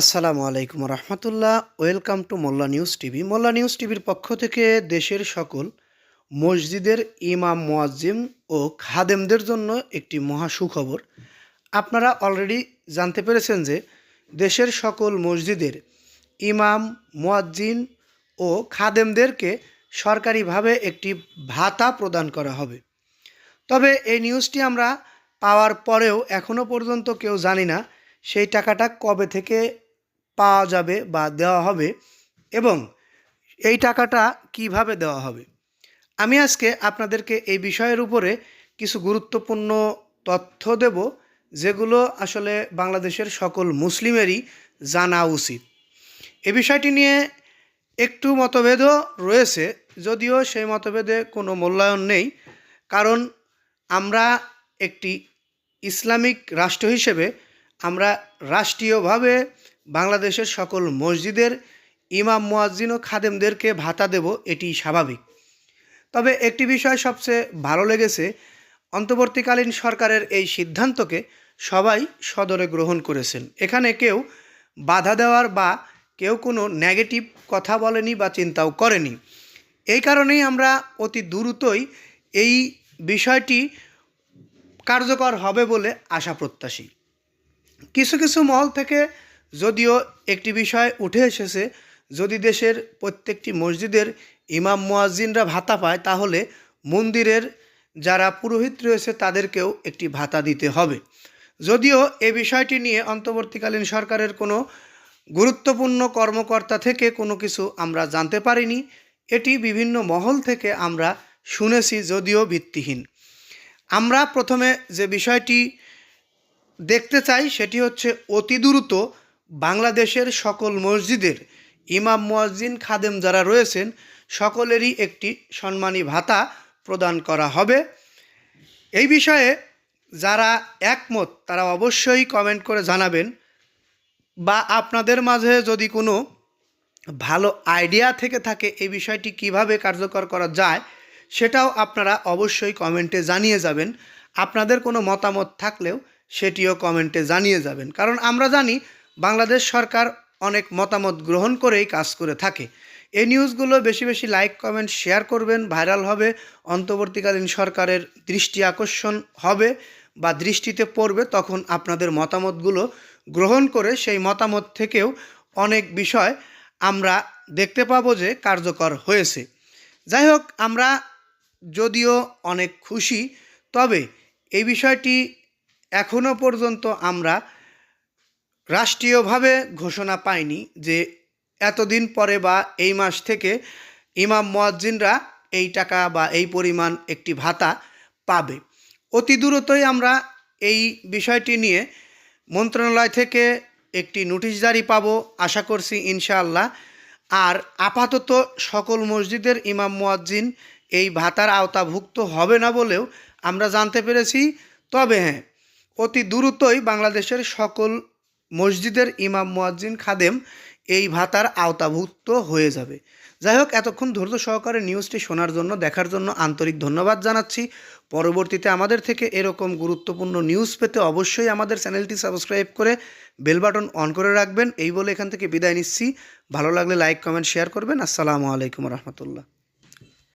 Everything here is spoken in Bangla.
আসসালামু আলাইকুম রহমতুল্লাহ। Welcome to Molla news TV. Molla news টিভির পক্ষ থেকে দেশের সকল মসজিদের ইমাম মোয়াজ্জিম ও খাদেমদের জন্য একটি মহা সুখবর আপনারা অলরেডি জানতে পেরেছেন যে দেশের সকল মসজিদের ইমাম, মোয়াজ্জিন ও খাদেমদেরকে সরকারিভাবে একটি ভাতা প্রদান করা হবে। তবে এই নিউজটি আমরা পাওয়ার পরেও এখনও পর্যন্ত কেউ জানি না সেই টাকাটা কবে থেকে পাওয়া যাবে বা দেওয়া হবে এবং এই টাকাটা কীভাবে দেওয়া হবে। আমি আজকে আপনাদেরকে এই বিষয়ের উপরে কিছু গুরুত্বপূর্ণ তথ্য দেব যেগুলো আসলে বাংলাদেশের সকল মুসলিমেরই জানা উচিত। এ বিষয়টি নিয়ে একটু মতভেদও রয়েছে, যদিও সেই মতভেদে কোনো মূল্যায়ন নেই, কারণ আমরা একটি ইসলামিক রাষ্ট্র হিসেবে আমরা রাষ্ট্রীয়ভাবে বাংলাদেশের সকল মসজিদের ইমাম, মুয়াজ্জিন ও খাদেমদেরকে ভাতা দেব এটি স্বাভাবিক। তবে একটি বিষয় সবচেয়ে ভালো লেগেছে, অন্তর্বর্তীকালীন সরকারের এই সিদ্ধান্তকে সবাই সদরে গ্রহণ করেছেন। এখানে কেউ বাধা দেওয়ার বা কেউ কোনো নেগেটিভ কথা বলেনি বা চিন্তাও করেনি। এই কারণেই আমরা অতি দ্রুতই এই বিষয়টি কার্যকর হবে বলে আশা প্রত্যাশী। কিছু কিছু মহল থেকে যদিও একটি বিষয় উঠে এসেছে, যদি দেশের প্রত্যেকটি মসজিদের ইমাম মুয়াজ্জিনরা ভাতা পায়, তাহলে মন্দিরের যারা পুরোহিত রয়েছে, তাদেরকেও একটি ভাতা দিতে হবে। যদিও এ বিষয়টি নিয়ে অন্তর্বর্তীকালীন সরকারের কোনো গুরুত্বপূর্ণ কর্মকর্তা থেকে কোনো কিছু আমরা জানতে পারিনি। এটি বিভিন্ন মহল থেকে আমরা শুনেছি, যদিও ভিত্তিহীন। আমরা প্রথমে যে বিষয়টি দেখতে চাই, সেটি হচ্ছে অতি দ্রুত বাংলাদেশের সকল মসজিদের ইমাম মুয়াজ্জিন খাদেম যারা রয়েছেন, সকলেরই একটি সম্মানী ভাতা প্রদান করা হবে। এই বিষয়ে যারা একমত, তারা অবশ্যই কমেন্ট করে জানাবেন বা আপনাদের মাঝে যদি কোনো ভালো আইডিয়া থেকে থাকে এই বিষয়টি কীভাবে কার্যকর করা যায়, সেটাও আপনারা অবশ্যই কমেন্টে জানিয়ে যাবেন। আপনাদের কোনো মতামত থাকলেও সেটিও কমেন্টে জানিয়ে যাবেন। কারণ আমরা জানি বাংলাদেশ সরকার অনেক মতামত গ্রহণ করেই কাজ করে থাকে। এই নিউজগুলো বেশি বেশি লাইক, কমেন্ট, শেয়ার করবেন। ভাইরাল হবে, অন্তর্বর্তীকালীন সরকারের দৃষ্টি আকর্ষণ হবে বা দৃষ্টিতে পড়বে তখন আপনাদের মতামতগুলো গ্রহণ করে সেই মতামত থেকেও অনেক বিষয় আমরা দেখতে পাবো যে কার্যকর হয়েছে। যাই হোক, আমরা যদিও অনেক খুশি, তবে এই বিষয়টি এখনও পর্যন্ত আমরা রাষ্ট্রীয়ভাবে ঘোষণা পায়নি যে এতদিন পরে বা এই মাস থেকে ইমাম মোয়াজ্জিনরা এই টাকা বা এই পরিমাণ একটি ভাতা পাবে। অতি দ্রুতই আমরা এই বিষয়টি নিয়ে মন্ত্রণালয় থেকে একটি নোটিশ জারি পাব, আশা করছি ইনশাআল্লাহ। আর আপাতত সকল মসজিদের ইমাম মুয়াজ্জিন এই ভাতার আওতাভুক্ত হবে না বলেও আমরা জানতে পেরেছি। তবে হ্যাঁ অতি দ্রুতই বাংলাদেশের সকল মসজিদের ইমাম মুয়াজ্জিন খাদেম এই ভাতার আওতাভুক্ত হয়ে যাবে। যাই হোক এতক্ষণ ধৈর্য সহকারে নিউজটি শোনার জন্য, দেখার জন্য আন্তরিক ধন্যবাদ জানাচ্ছি। পরবর্তীতে আমাদের থেকে এরকম গুরুত্বপূর্ণ নিউজ পেতে অবশ্যই আমাদের চ্যানেলটি সাবস্ক্রাইব করে বেল বাটন অন করে রাখবেন। এই বলে এখান থেকে বিদায় নিচ্ছি। ভালো লাগলে লাইক, কমেন্ট, শেয়ার করবেন। আসসালামু আলাইকুম রহমতুল্লাহ।